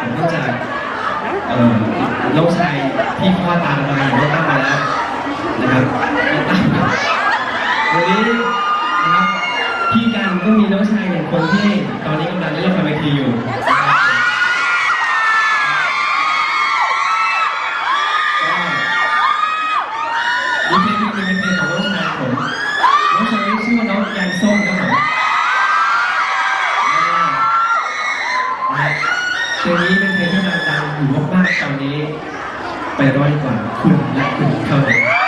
ผมนอกจากเอ่อน้องชายที่พ่อตามมาอย่างน้องตั้มมาแล้วนะครับน้องตั้มวันนี้นะครับพี่กันก็มีน้องชายหนึ่งคนที่ตอนนี้กำลังเล่นละครเวทีอยู่นะครับก็มีเพลงเพลงหนึ่งเป็นเพลงของน้องชายผมน้องชายชื่อว่าน้องแกงส้มครับผม เพลงนี้เป็นเพลงที่ดังๆอยู่มากๆตอนนี้ ไปร้อยกว่าคุณและคุณเท่านั้น